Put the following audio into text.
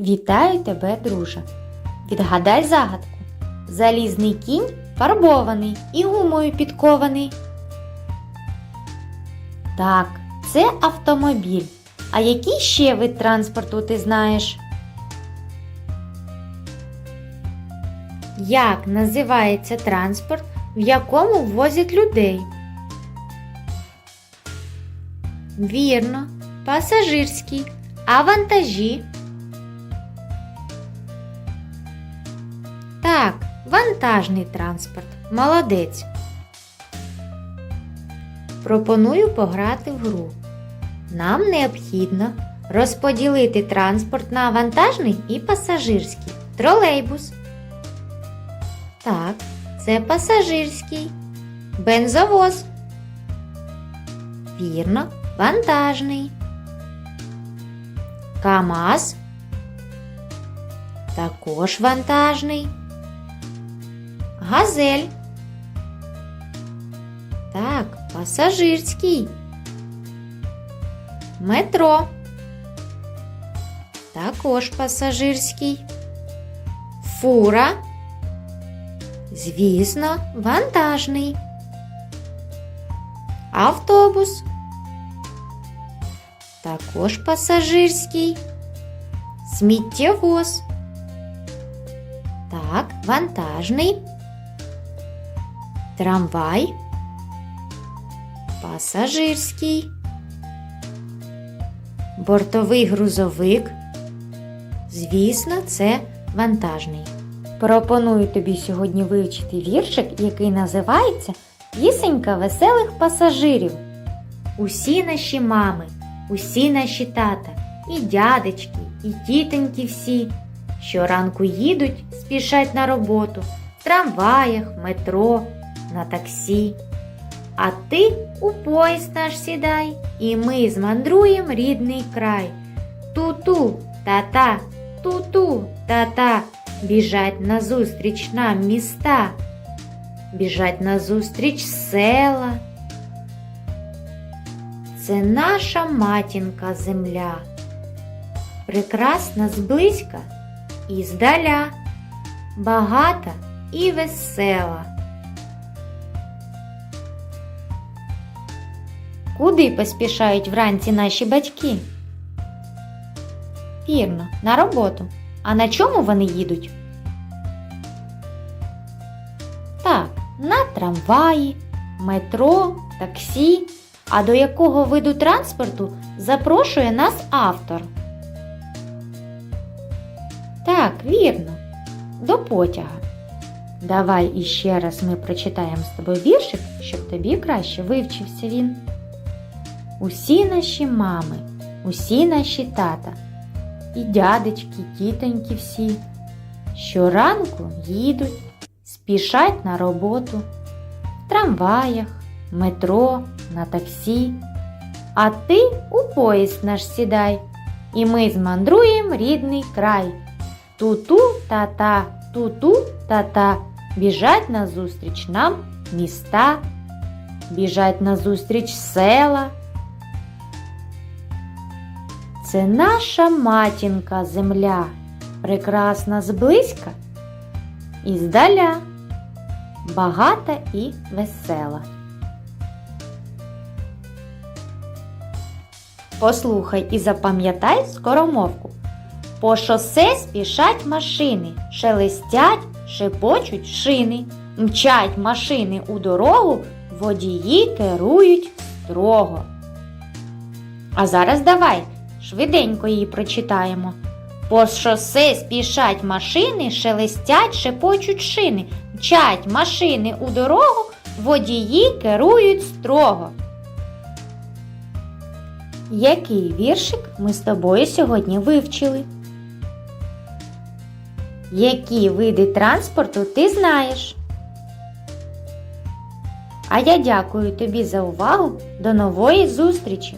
Вітаю тебе, друже. Відгадай загадку. Залізний кінь фарбований і гумою підкований. Так, це автомобіль. А який ще вид транспорту ти знаєш? Як називається транспорт, в якому возять людей? Вірно, пасажирський, а вантажі? Вантажний транспорт. Молодець. Пропоную пограти в гру. Нам необхідно розподілити транспорт на вантажний і пасажирський. Тролейбус. Так, це пасажирський. Бензовоз. Вірно, вантажний. КАМАЗ. Також вантажний. Газель. Так, пасажирський. Метро. Також пасажирський. Фура. Звісно, вантажний. Автобус. Також пасажирський. Сміттєвоз. Так, вантажний. Трамвай. Пасажирський. Бортовий грузовик. Звісно, це вантажний. Пропоную тобі сьогодні вивчити віршик, який називається Пісенька веселих пасажирів. Усі наші мами, усі наші тата, і дядечки, і тітоньки всі, щоранку їдуть, спішать на роботу в трамваях, метро, на таксі. А ти у поїзд наш сідай, і ми змандруєм рідний край. Ту-ту, та-та, ту-ту, та-та, біжать назустріч нам міста, біжать назустріч села. Це наша матінка земля, прекрасна зблизька і здаля, багата і весела. Куди поспішають вранці наші батьки? Вірно, на роботу. А на чому вони їдуть? Так, на трамваї, метро, таксі. А до якого виду транспорту запрошує нас автор? Так, вірно, до потяга. Давай іще раз ми прочитаємо з тобою віршик, щоб тобі краще вивчився він. Усі наші мами, усі наші тата, і дядечки, тітоньки всі, щоранку їдуть, спішать на роботу, в трамваях, метро, на таксі. А ти у поїзд наш сідай, і ми змандруєм рідний край. Ту-ту та-та, ту-ту та-та, біжать назустріч нам міста, біжать назустріч села. Це наша матінка земля, прекрасна зблизька і здаля, багата і весела. Послухай і запам'ятай скоромовку. По шосе спішать машини, шелестять, шепочуть шини, мчать машини у дорогу, водії керують строго. А зараз давай швиденько її прочитаємо. По шосе спішать машини, шелестять, шепочуть шини, мчать машини у дорогу, водії керують строго. Який віршик ми з тобою сьогодні вивчили? Які види транспорту ти знаєш? А я дякую тобі за увагу. До нової зустрічі!